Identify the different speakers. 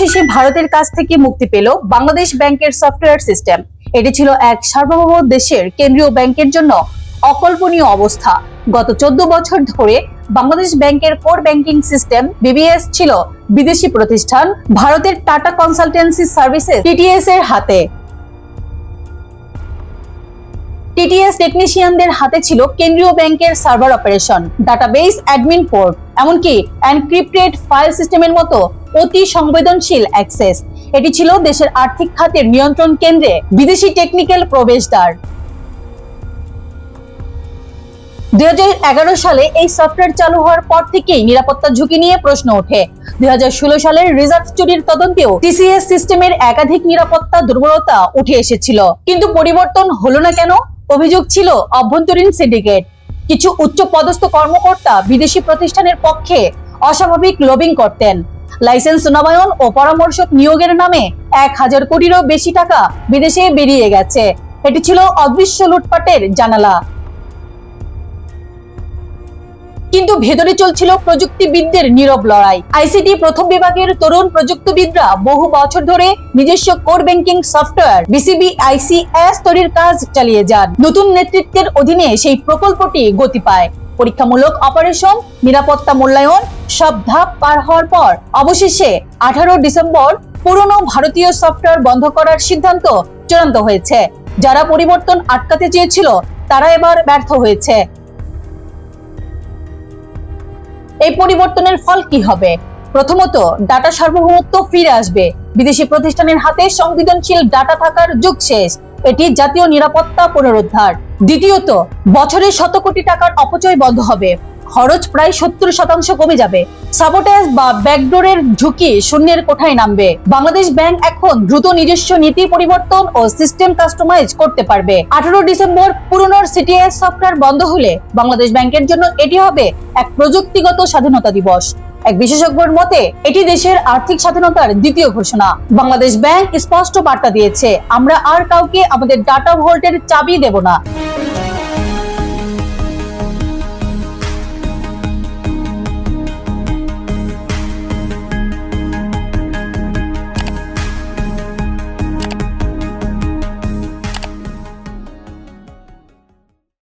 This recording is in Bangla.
Speaker 1: অবশেষে ভারতের কাছ থেকে মুক্তি পেল বাংলাদেশ ব্যাংকের সফটওয়্যার সিস্টেম। এটি ছিল এক সার্বভৌম দেশের কেন্দ্রীয় ব্যাংকের জন্য অকল্পনীয় অবস্থা। গত চোদ্দ বছর ধরে বাংলাদেশ ব্যাংকের কোর ব্যাংকিং সিস্টেম, বিবিএস, ছিল বিদেশি প্রতিষ্ঠান, ভারতের টাটা কনসালটেন্সি সার্ভিসেস, টিটিএস এর হাতে। টিটিএস টেকনিশিয়ানদের হাতে ছিল কেন্দ্রীয় ব্যাংকের server operation database admin port এমনকি এনক্রিপ্টেড ফাইল সিস্টেমের মতো অতি সংবেদনশীল অ্যাক্সেস এটি ছিল দেশের আর্থিক খাতের নিয়ন্ত্রণ কেন্দ্রে বিদেশি টেকনিক্যাল প্রবেশদ্বার। দুই হাজার এগারো সালে এই সফটওয়্যার চালু হওয়ার পর থেকেই নিরাপত্তা ঝুঁকি নিয়ে প্রশ্ন ওঠে। দুই হাজার ষোলো সালের রিজার্ভ চুরির তদন্তেও টিসিএস সিস্টেমের একাধিক নিরাপত্তা দুর্বলতা উঠে এসেছিল। কিন্তু পরিবর্তন হলো না কেন? অভিযোগ ছিল অভ্যন্তরীণ সিন্ডিকেট। কিছু উচ্চ পদস্থ কর্মকর্তা বিদেশি প্রতিষ্ঠানের পক্ষে অস্বাভাবিক লবিং করতেন। লাইসেন্স নবায়ন ও পরামর্শক নিয়োগের নামে এক হাজার কোটিরও বেশি টাকা বিদেশে বেরিয়ে গেছে। এটি ছিল অদৃশ্য লুটপাটের জানালা। কিন্তু ভেতরে চলছিল প্রযুক্তিবিদদের নীরব লড়াই। আইসিটি প্রথম বিভাগের তরুণ প্রযুক্তিবিদরা বহু বছর ধরে নিজস্ব core banking software BCB ICS তৈরির কাজ চালিয়ে যান। নতুন নেতৃত্বের অধীনে সেই প্রকল্পটি গতি পায়। পরীক্ষামূলক অপারেশন নিরাপত্তা মূল্যায়ন, সব ধাপ পার হওয়ার পর অবশেষে আঠারো ডিসেম্বর পুরনো ভারতীয় সফটওয়্যার বন্ধ করার সিদ্ধান্ত চূড়ান্ত হয়েছে। যারা পরিবর্তন আটকাতে চেয়েছিল, তারা এবার ব্যর্থ হয়েছে। এই পরিবর্তনের ফল কি হবে? প্রথমত, ডাটা সার্বভৌমত্ব ফিরে আসবে। বিদেশি প্রতিষ্ঠানের হাতে সংবেদনশীল ডাটা থাকার যুগ শেষ। এটি জাতীয় নিরাপত্তা পুনরুদ্ধার। দ্বিতীয়ত, বছরে শত কোটি টাকার অপচয় বন্ধ হবে। খরচ প্রায় সত্তর শতাংশ কমে যাবে। সাবোটাজ বা ব্যাকডোরের ঝুঁকি শূন্যের কোঠায় নামবে। বাংলাদেশ ব্যাংক এখন দ্রুত নিজস্ব নীতি পরিবর্তন ও সিস্টেম কাস্টমাইজ করতে পারবে। আঠারো ডিসেম্বর পুরনোর সিটিএস সফটওয়্যার বন্ধ হলে বাংলাদেশ ব্যাংকের জন্য এটি হবে এক প্রযুক্তিগত স্বাধীনতা দিবস। এক বিশেষজ্ঞর মতে, এটি দেশের আর্থিক স্বাধীনতার দ্বিতীয় ঘোষণা। বাংলাদেশ ব্যাংক স্পষ্ট বার্তা দিয়েছে, আমরা আর কাউকে আমাদের ডাটা ভোল্টের চাবি দেব না।